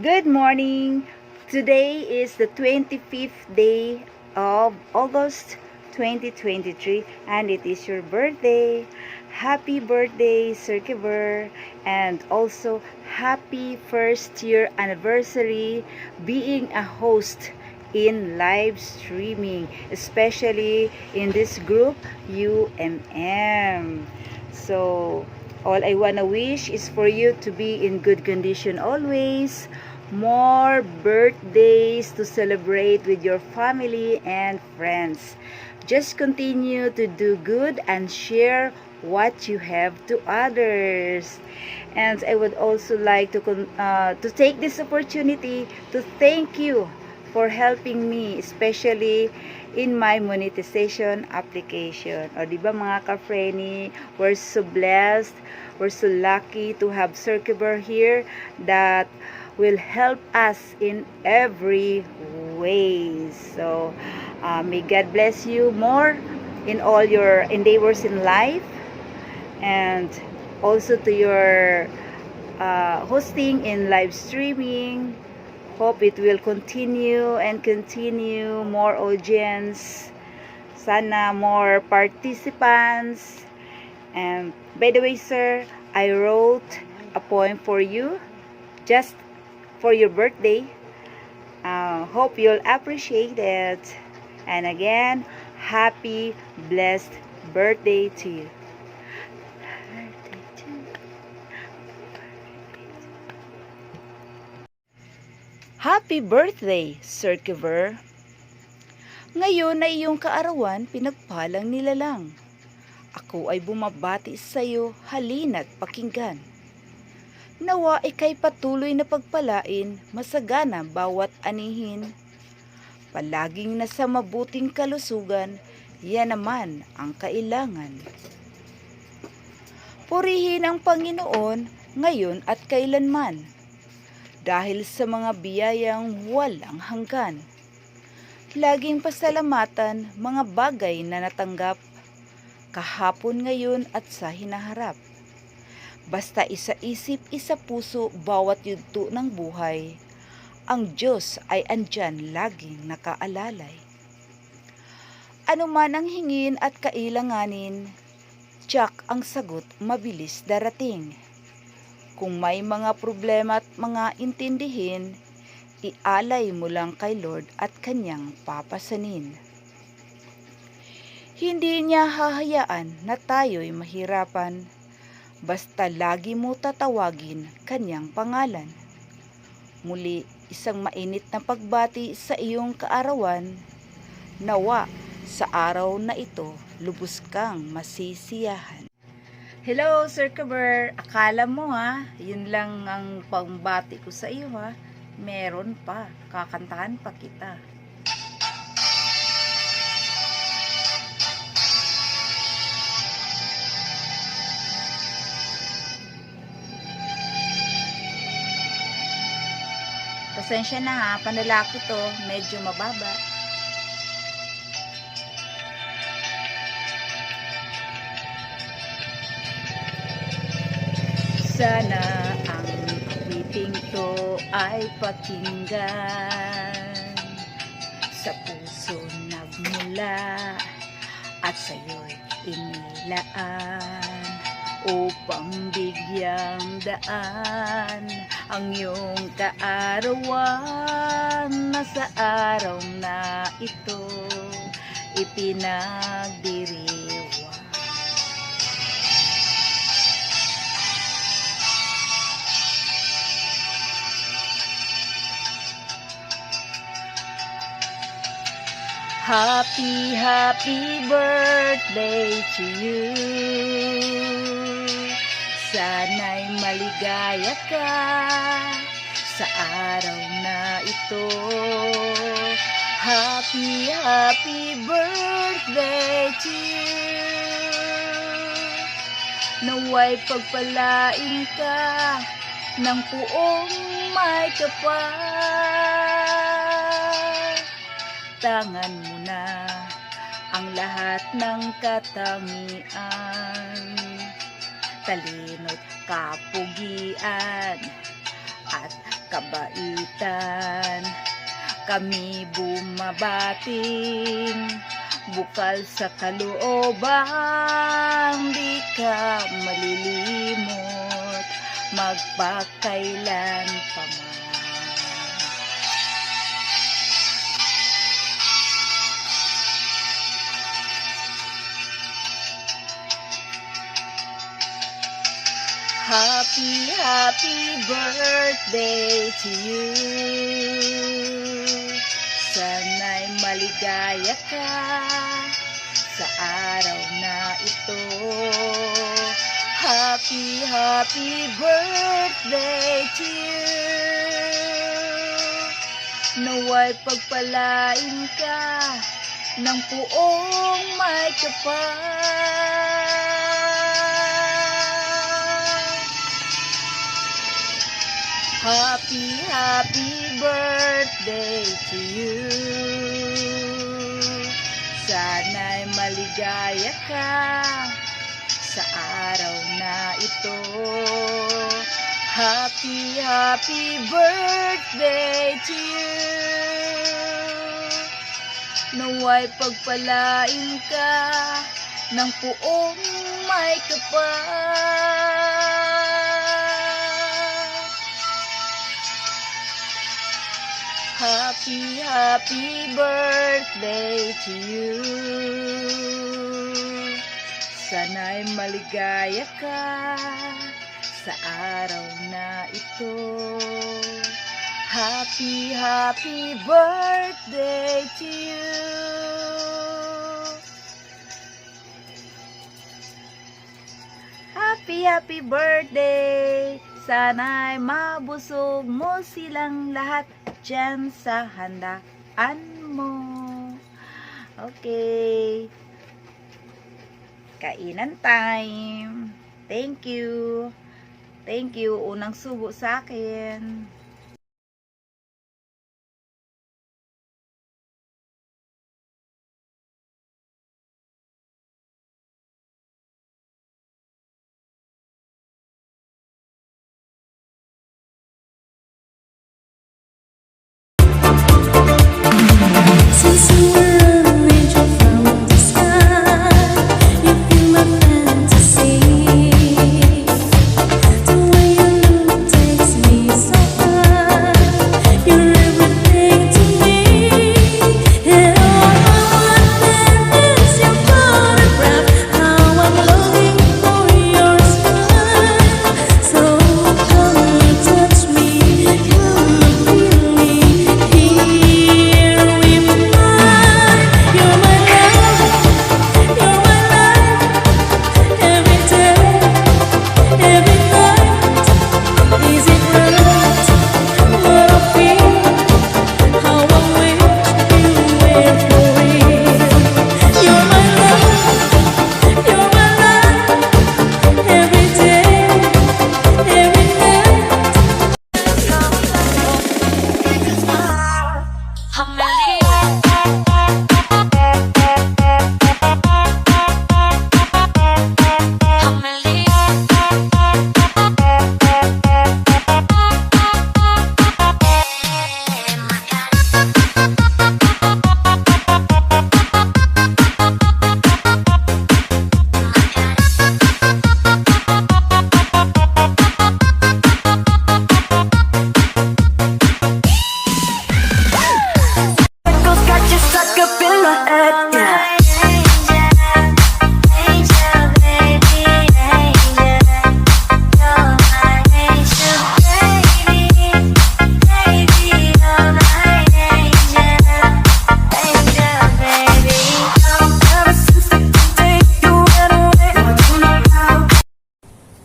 Good morning. Today is the 25th day of August 2023 and it is your birthday. Happy birthday, Sir and also happy first year anniversary being a host in live streaming, especially in this group UMM. So, all I wanna wish is for you to be in good condition always. More birthdays to celebrate with your family and friends. Just continue to do good and share what you have to others. And I would also like to uh, to take this opportunity to thank you for helping me, especially in my monetization application. O di ba mga ka-Frenny, we're so blessed, we're so lucky to have Circuber here that will help us in every way. So, uh, may God bless you more in all your endeavors in life and also to your uh, hosting in live streaming. Hope it will continue and continue more audience. Sana more participants. And by the way, sir, I wrote a poem for you just for your birthday. Uh, hope you'll appreciate it. And again, happy, blessed birthday to you. Happy birthday, Sir Kiver. Ngayon ay iyong kaarawan pinagpalang nilalang. Ako ay bumabati sa iyo, halina't pakinggan. Nawa ikay patuloy na pagpalain, masagana bawat anihin. Palaging nasa mabuting kalusugan, yan naman ang kailangan. Purihin ang Panginoon ngayon at kailanman dahil sa mga biyayang walang hanggan. Laging pasalamatan mga bagay na natanggap kahapon ngayon at sa hinaharap. Basta isa isip, isa puso, bawat yugto ng buhay, ang Diyos ay andyan laging nakaalalay. Ano man ang hingin at kailanganin, tiyak ang sagot mabilis darating. Kung may mga problema at mga intindihin, ialay mo lang kay Lord at kanyang papasanin. Hindi niya hahayaan na tayo'y mahirapan, basta lagi mo tatawagin kanyang pangalan. Muli, isang mainit na pagbati sa iyong kaarawan, nawa sa araw na ito, lubos kang masisiyahan. Hello, Sir Kaber. Akala mo ha, yun lang ang pangbati ko sa iyo ha. Meron pa. Kakantahan pa kita. Pasensya na ha, panalaki to, medyo mababa. Sana ang awiting to ay pakinggan. Sa puso nagmula at sa'yo'y inilaan Upang bigyang daan ang iyong kaarawan Na sa araw na ito ipinagdiriwang Happy, happy birthday to you. Sana'y maligaya ka sa araw na ito. Happy, happy birthday to you. Naway pagpalain ka ng puong may kapal tangan mo na ang lahat ng katangian talino't kapugian at kabaitan. Kami bumabating bukal sa kalooban. Di ka malilimot magpakailan pa man Happy, happy birthday to you. Sana'y maligaya ka sa araw na ito. Happy, happy birthday to you. Naway pagpalain ka ng puong may kapal. Happy, happy birthday to you. Sana'y maligaya ka sa araw na ito. Happy, happy birthday to you. Naway pagpalain ka ng puong may kapal. Happy, happy birthday to you. Sana'y maligaya ka sa araw na ito. Happy, happy birthday to you. Happy, happy birthday! Sana'y mabusog mo silang lahat dyan sa handaan mo. Okay. Kainan time. Thank you. Thank you. Unang subo sa akin. Sensual Familiar